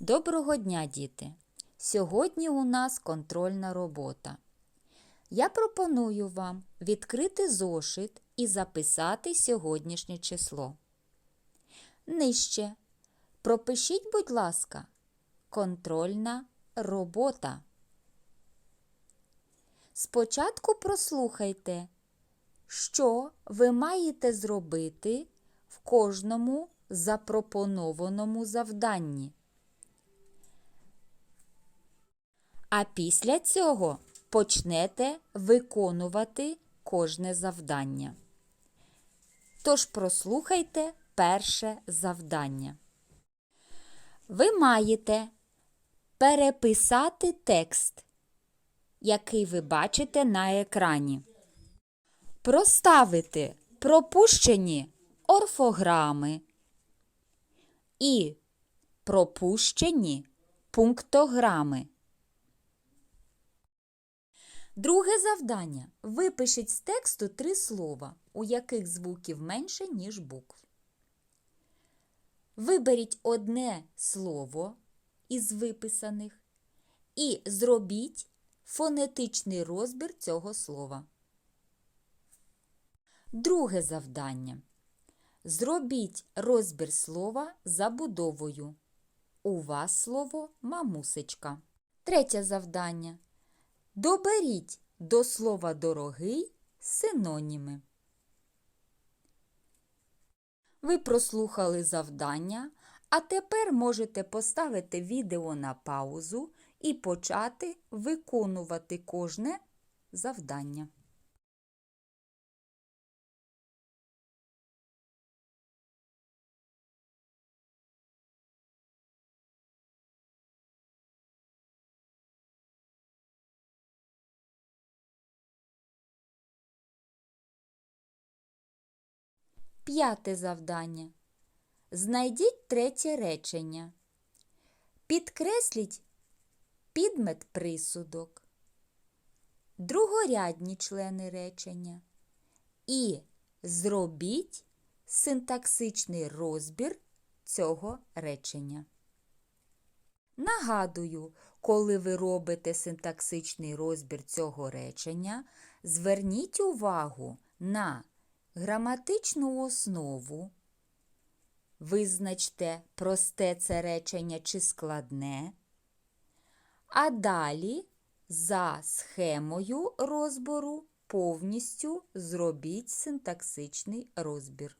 Доброго дня, діти! Сьогодні у нас контрольна робота. Я пропоную вам відкрити зошит і записати сьогоднішнє число. Нижче. Пропишіть, будь ласка, контрольна робота. Спочатку прослухайте, що ви маєте зробити в кожному запропонованому завданні. А після цього почнете виконувати кожне завдання. Тож прослухайте перше завдання. Ви маєте переписати текст, який ви бачите на екрані. Проставити пропущені орфограми і пропущені пунктограми. Друге завдання. Випишіть з тексту три слова, у яких звуків менше, ніж букв. Виберіть одне слово із виписаних і зробіть фонетичний розбір цього слова. Друге завдання. Зробіть розбір слова забудовою. У вас слово мамусечка. Третє завдання. Доберіть до слова дорогий синоніми. Ви прослухали завдання, а тепер можете поставити відео на паузу і почати виконувати кожне завдання. П'яте завдання. Знайдіть третє речення. Підкресліть підмет присудок, другорядні члени речення і зробіть синтаксичний розбір цього речення. Нагадую, коли ви робите синтаксичний розбір цього речення, зверніть увагу на граматичну основу. Визначте, просте це речення чи складне. А далі за схемою розбору повністю зробіть синтаксичний розбір.